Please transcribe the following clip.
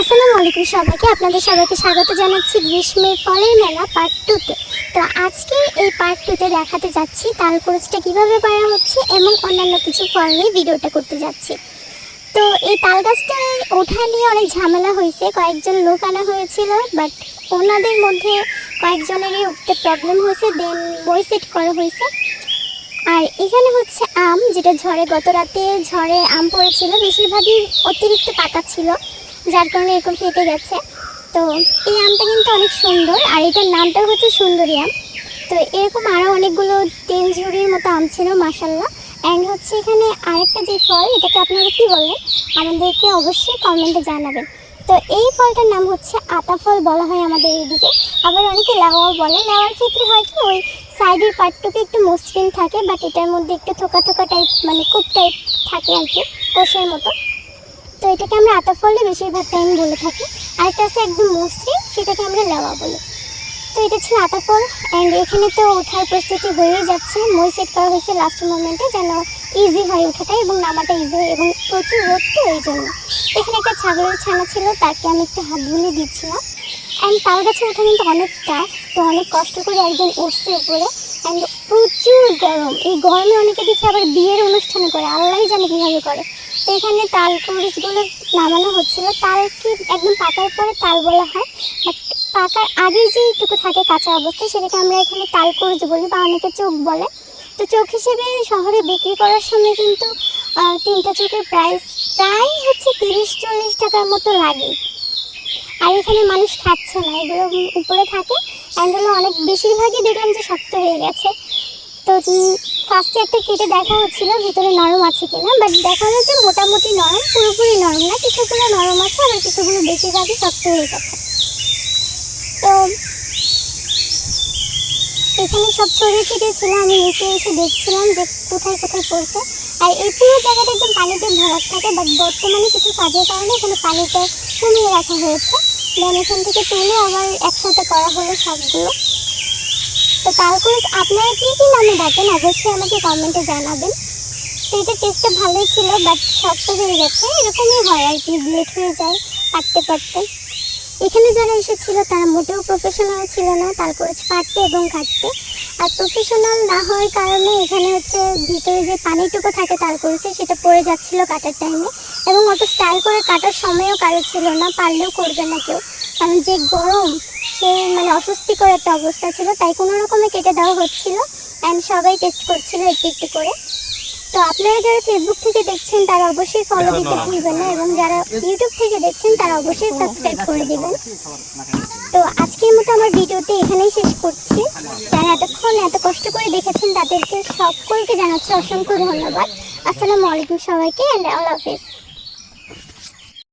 আসসালামু আলাইকুম সবাইকে, আপনাদের সবাইকে স্বাগত জানাচ্ছি গ্রীষ্মের ফলের মেলা পার্ট টুতে তো। আজকে এই পার্ট টুতে দেখাতে যাচ্ছি তাল খরচটা কীভাবে পারা হচ্ছে এবং অন্যান্য কিছু ফল নিয়ে ভিডিওটা করতে যাচ্ছি। তো এই তাল গাছটা ওঠা নিয়ে অনেক ঝামেলা হয়েছে, কয়েকজন লোক আনা হয়েছিল বাট ওনাদের মধ্যে কয়েকজনেরই উঠতে প্রবলেম হয়েছে দেন বই সেট করা হয়েছে। আর এখানে হচ্ছে আম, যেটা ঝড়ে গত রাতে ঝড়ে আম পড়েছিল, বেশিরভাগই অতিরিক্ত পাতা ছিল। যার কারণে এরকম ফেটে গেছে। তো এই আমটা কিন্তু অনেক সুন্দর, আর এটার নামটা হচ্ছে সুন্দরী আম। তো এরকম আরও অনেকগুলো তেল ঝুড়ির মতো আম ছিল মাসাল্লাহ অ্যান্ড হচ্ছে এখানে আরেকটা যে ফল, এটাকে আপনারা কী বলেন? আমাদেরকে অবশ্যই কমেন্টে জানাবেন। তো এই ফলটার নাম হচ্ছে আতা ফল বলা হয় আমাদের এইদিকে। আবার অনেকে লেওয়াও বলে। লেওয়ার ক্ষেত্রে হয় কি, ওই সাইডের পার্টটুকু একটু মসৃণ থাকে বাট এটার মধ্যে একটু থোকা থোকা টাইপ মানে কূপ টাইপ থাকে আর কি, কোষের মতো। তো এটাকে আমরা আতা ফলে বেশিরভাগ টাইম বলে থাকি। আর আরেকটা আছে একদম মসৃণ, সেটাকে আমরা লেওয়া বলি। তো এটা ছিল আতা ফল অ্যান্ড এখানে তো ওঠার প্রস্তুতি হয়েই যাচ্ছে। মই সেট করা হয়েছে লাস্ট মোমেন্টে যেন ইজি হয় ওঠাটা এবং নামাটা ইজি হয় এবং প্রচুর রোদ তো এই জন্য। এখানে একটা ছাগলের ছানা ছিল, তাকে আমি একটু হাত বুলিয়ে দিচ্ছিলাম। অ্যান্ড তার কাছে ওঠা কিন্তু অনেক টাফ তো অনেক কষ্ট করে একজন উঠছে উপরে। অ্যান্ড প্রচুর গরম। এই গরমে অনেকে দেখি আবার বিয়ের অনুষ্ঠানে করে আল্লাহ জানে কীভাবে করে। তো এখানে তাল করিচগুলো নামানো হচ্ছিল তালকে একদম পাকার পরে তাল বলা হয়? বাট পাকার আগে যেটুকু থাকে কাঁচা অবস্থায়, সেটাকে আমরা এখানে তাল করিচ বলি বা অনেকে চোখ বলে। তো চোখ হিসেবে শহরে বিক্রি করার সময় কিন্তু তিনটা চোখের প্রাইস প্রায় হচ্ছে তিরিশ চল্লিশ টাকার মতো লাগে। আর এখানে মানুষ খাচ্ছে না, এগুলো উপরে থাকে। অ্যান্ড হলো অনেক বেশিরভাগই দেখলাম যে শক্ত হয়ে গেছে। তো ফার্স্টে একটা কেটে দেখা হচ্ছিল, ভিতরে নরম আছে কিনা বাট দেখা হলো যে মোটামুটি নরম, পুরোপুরি নরম না, কিছুগুলো নরম আছে, আবার কিছুগুলো বেশিরভাগই শক্ত হয়ে গেছে। তো এখানে সব ছড়িয়ে ছিটিয়ে ছিল, আমি নিচে এসে দেখছিলাম যে কোথায় কোথায় পড়ছে। আর এই পুরো জায়গাটা একদম পানিতে ভরা থাকে বাট বর্তমানে কিছু কাজের কারণে এখানে পানিটা কমিয়ে রাখা হয়েছে। দেন এখান থেকে তুলে আবার একসাথে করা হলো সবগুলো তো তারপর আপনারা কী কী নামে ডাকেন? অবশ্যই আমাকে কমেন্টে জানাবেন। তো এটা টেস্টটা ভালোই ছিল বাট শক্ত হয়ে গেছে। এরকমই হয় আর কি লেট হয়ে যায় পারতে পারতে। এখানে যারা এসেছিল, তারা মোটেও প্রফেশনাল ছিল না তারপরে পারতে এবং কাটতে। আর প্রফেশনাল না হওয়ার কারণে এখানে হচ্ছে ভিতরে যে পানিটুকু থাকে, তার করেছে সেটা পড়ে যাচ্ছিল কাটার টাইমে এবং অত স্টাইল করে কাটার সময়ও কারও ছিল না পারলেও করবে না কেউ। কারণ যে গরম সে মানে অস্বস্তিকর একটা অবস্থা ছিল তাই কোনো রকমে কেটে দেওয়া হচ্ছিল অ্যান্ড সবাই টেস্ট করছিল একটু একটু করে। তো আপনারা যারা ফেসবুক থেকে দেখছেন তারা অবশ্যই ফলো দিতে ভুলবেন না এবং যারা ইউটিউব থেকে দেখছেন তারা অবশ্যই সাবস্ক্রাইব করে দেবেন। তো আজকের মতো আমার ভিডিওটি এখানেই শেষ করছি। যারা এতক্ষণ এত কষ্ট করে দেখেছেন তাদেরকে সকলকে জানাচ্ছি অসংখ্য ধন্যবাদ। আসসালামু আলাইকুম সবাইকে অ্যান্ড আল্লাহ হাফেজ।